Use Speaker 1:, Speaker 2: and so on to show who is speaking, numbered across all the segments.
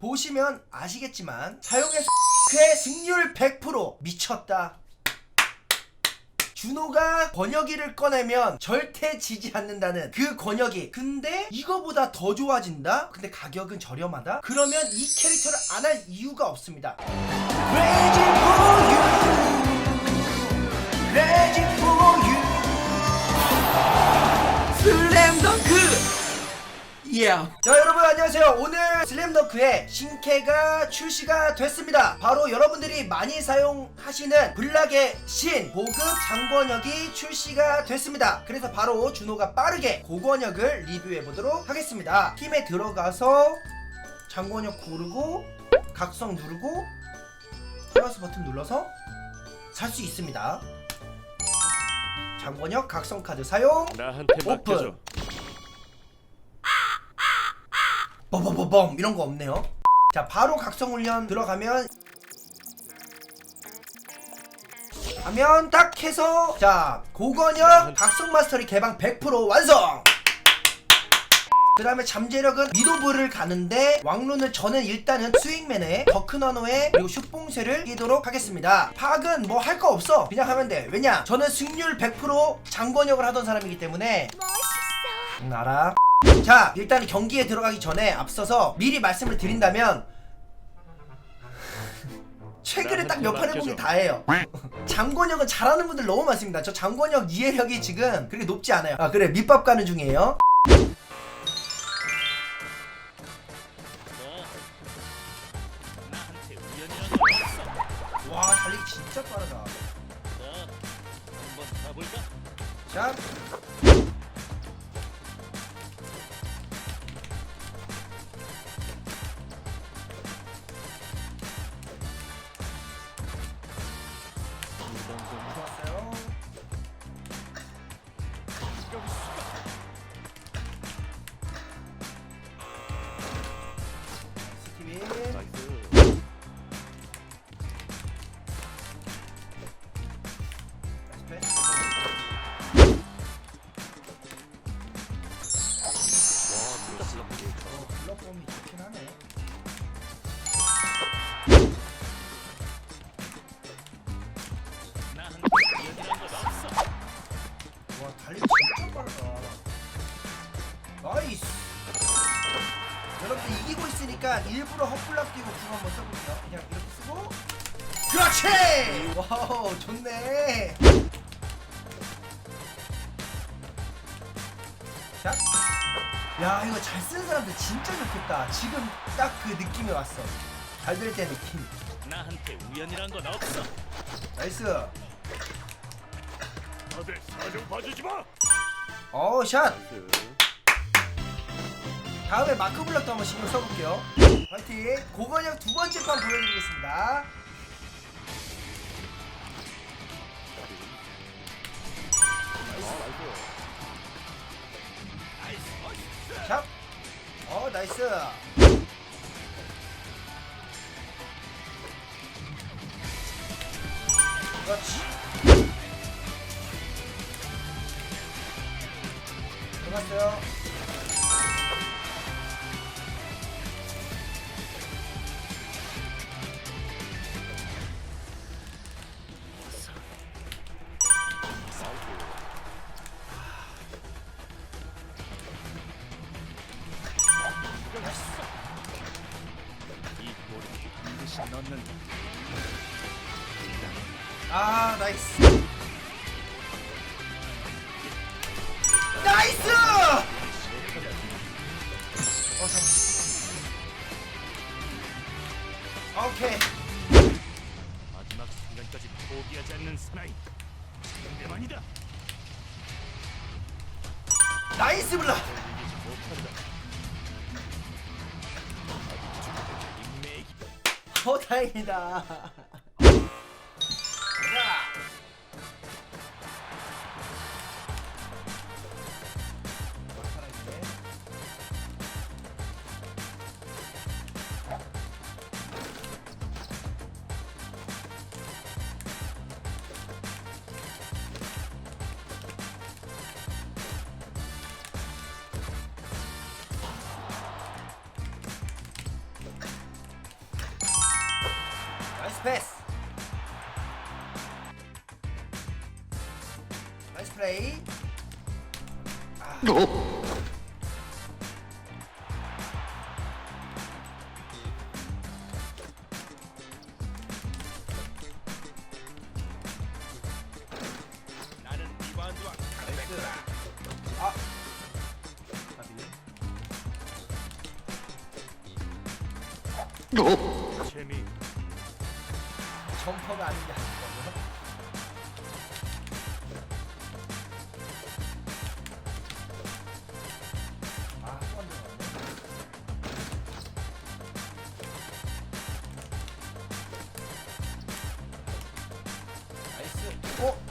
Speaker 1: 보시면 아시겠지만 사용의 그의 승률 100% 미쳤다. 준호가 권혁이를 꺼내면 절대 지지 않는다는 그 권혁이 근데 이거보다 더 좋아진다? 근데 가격은 저렴하다? 그러면 이 캐릭터를 안 할 이유가 없습니다
Speaker 2: Yeah.
Speaker 1: 자 여러분 안녕하세요 오늘 슬램덩크의 신캐가 출시가 됐습니다 바로 여러분들이 많이 사용하시는 블락의 신 보급 장권역이 출시가 됐습니다 그래서 바로 준호가 빠르게 고권역을 리뷰해 보도록 하겠습니다 팀에 들어가서 장권역 고르고 각성 누르고 플러스 버튼 눌러서 살 수 있습니다 장권역 각성 카드 사용
Speaker 3: 나한테
Speaker 1: 오픈.
Speaker 3: 맡겨줘.
Speaker 1: 버버버범 이런 거 없네요. 자 바로 각성 훈련 들어가면 하면 딱 해서 자 고건영 각성 마스터리 개방 100% 완성. 그 다음에 잠재력은 미도부를 가는데 왕룬을 저는 일단은 스윙맨에 더크나노에 그리고 슈뽕쇠를 끼도록 하겠습니다 파악은 뭐 할 거 없어 그냥 하면 돼 왜냐 저는 승률 100% 장권역을 하던 사람이기 때문에
Speaker 4: 멋있어.
Speaker 1: 응 알아 자 일단 경기에 들어가기 전에 앞서서 미리 말씀을 드린다면 최근에 딱 몇 판 해보기 다해요. 장권역은 잘하는 분들 너무 많습니다. 저 장권역 이해력이 지금 그렇게 높지 않아요. 아 그래 밑밥 가는 중이에요 여러분들 이기고 있으니까 일부러 헛블락 뛰고 궁 한번 써볼게요. 그냥 이렇게 쓰고. 그렇지. 와우 좋네. 자. 야 이거 잘 쓰는 사람들 진짜 좋겠다. 지금 딱 그 느낌이 왔어. 잘 될 때 느낌.
Speaker 3: 나한테 우연이란 건 없어.
Speaker 1: 나이스.
Speaker 3: 다들 사정 봐주지 마.
Speaker 1: 어 샷. 다음에 마크 블럭도 한번 신경 써볼게요. 파이팅! 고건영 두 번째 판 보여드리겠습니다. 샵! 어, 나이스! 그렇지! 들어갔어요. 아 나이스. 나이스! 어 잠깐 오케이.
Speaker 3: 마지막 순간까지 포기하지 않는 사나이. 상대만이다.
Speaker 1: 나이스 블라. 어 다행이다 패스. 패스 나이스 플레이. 아, 나이스. 아
Speaker 3: 재미
Speaker 1: 점퍼가 아닌 게 아니고 아, 한번. 나이스. 어?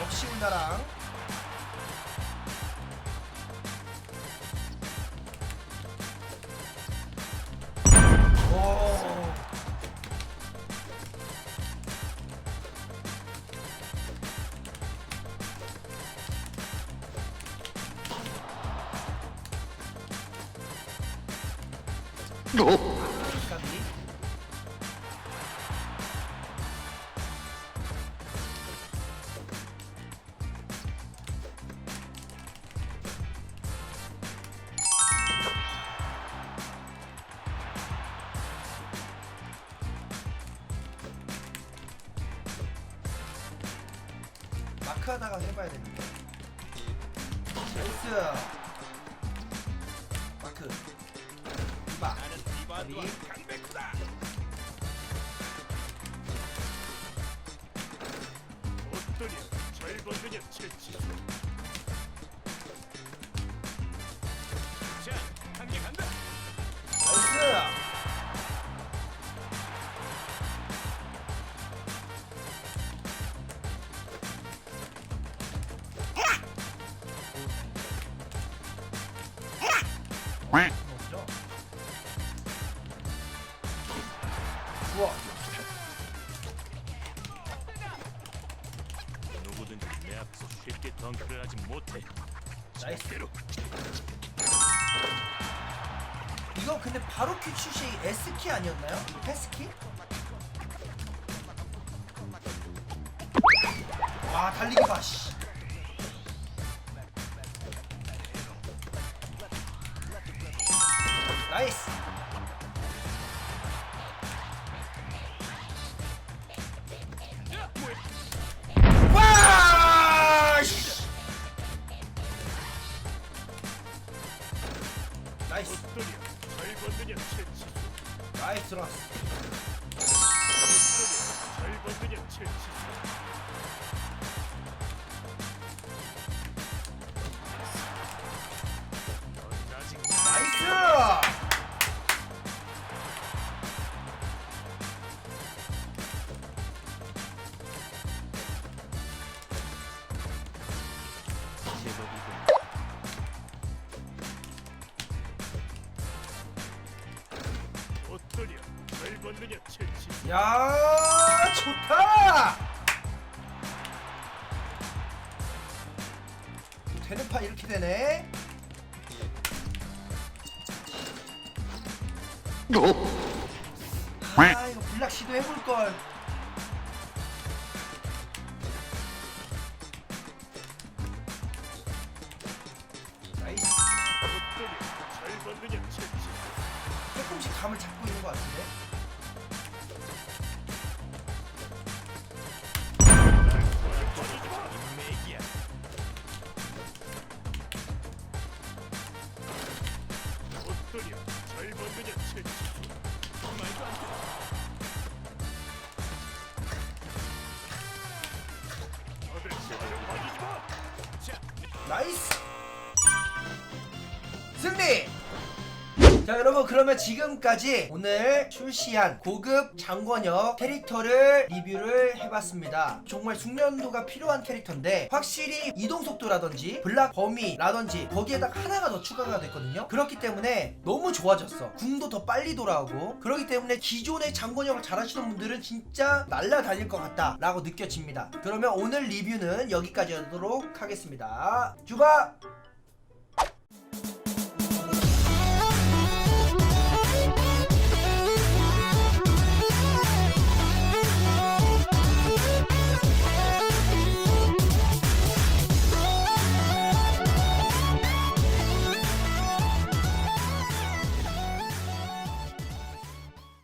Speaker 1: 역시 우리나랑. 마크 하다가 해봐야 되는데. 나이스. 마크.
Speaker 3: 한개 간다.
Speaker 1: 나이스. 뭐 S키 아니었나요? 패스키? 와 달리기 봐 씨. 나이스 들어갔어 야 좋다 되는 파 이렇게 되네 아 이거 블락 시도해볼 걸 나이스
Speaker 3: 어떠냐? 잘 건드냐 채치.
Speaker 1: 조금씩 감을 잡고 있는 것 같은데 나이스 자 여러분 그러면 지금까지 오늘 출시한 고급 장권역 캐릭터를 리뷰를 해봤습니다. 정말 숙련도가 필요한 캐릭터인데 확실히 이동속도라든지 블락 범위라든지 거기에다가 하나가 더 추가가 됐거든요. 그렇기 때문에 너무 좋아졌어. 궁도 더 빨리 돌아오고 그렇기 때문에 기존의 장권역을 잘하시는 분들은 진짜 날라다닐 것 같다 라고 느껴집니다. 그러면 오늘 리뷰는 여기까지 하도록 하겠습니다. 주바